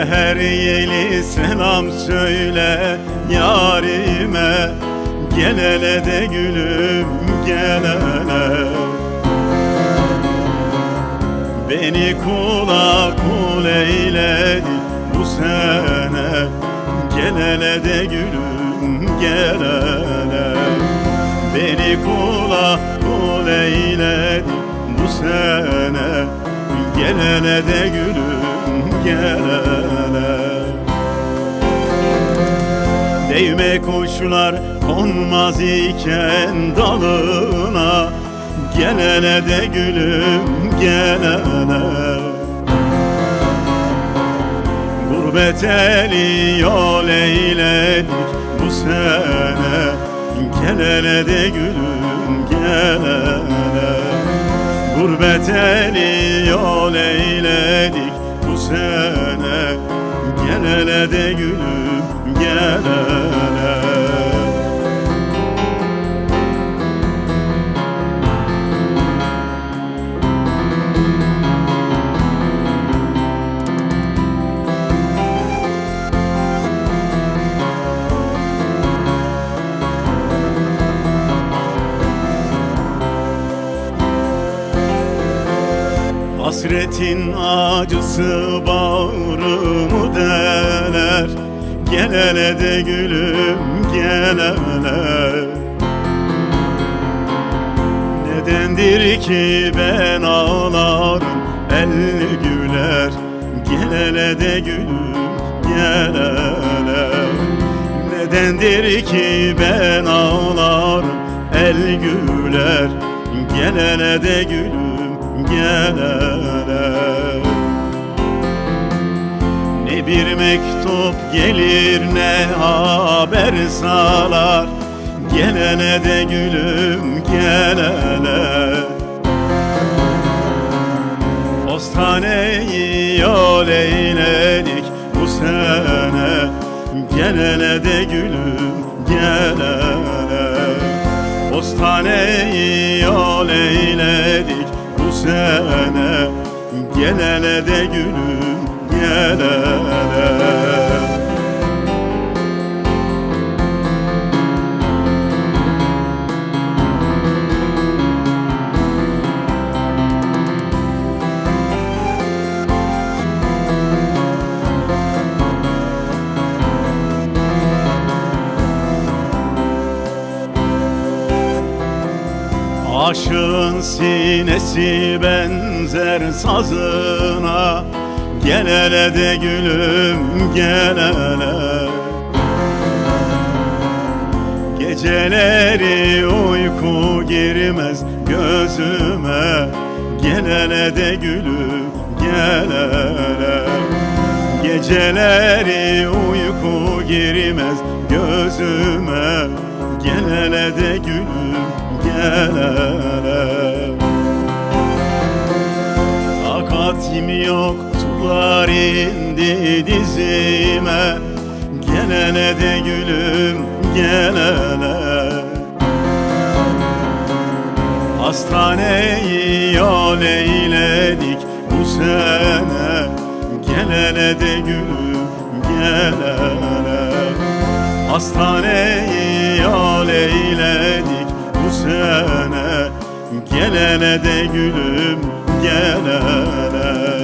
Deryeli selam söyle yarime. Gel de gülüm gel hele. Beni kula kul eyledi bu sene. Gel de gülüm gel hele. Beni kula kul eyledi bu sene. Gel hele de gülüm gel Değme kuşlar konmaz iken dalına. Gel hele de gülüm gel hele Gurbet eli yol eyledik bu sene. Gel hele de gülüm gel hele Gurbet eli yol eyledik bu sene. Gel hele de gülüm gel hele Hasretin acısı bağrımı deler Gel de gülüm gel Nedendir ki ben ağlarım el güler. Gel de gülüm gel Nedendir ki ben ağlarım el güler. Gel de gülüm gel bir mektup gelir ne haber salar? Gel hele de gülüm gel hele Postaneyi yol eyledik bu sene. Gel hele de gülüm gel hele Postaneyi yol eyledik bu sene. Gel hele de gülüm Aşığın sinesi benzer sazına Gel hele de gülüm gel hele. Geceleri uyku girmez gözüme. Gel hele de gülüm gel hele. Geceleri uyku girmez gözüme. Gel hele de gülüm gel hele. Takatim yok sular indi dizime Gel hele de gülüm gel hele Hastaneyi yol eyledik bu sene Gel hele de gülüm gel hele Hastaneyi yol eyledik bu sene Gel hele de gülüm gel hele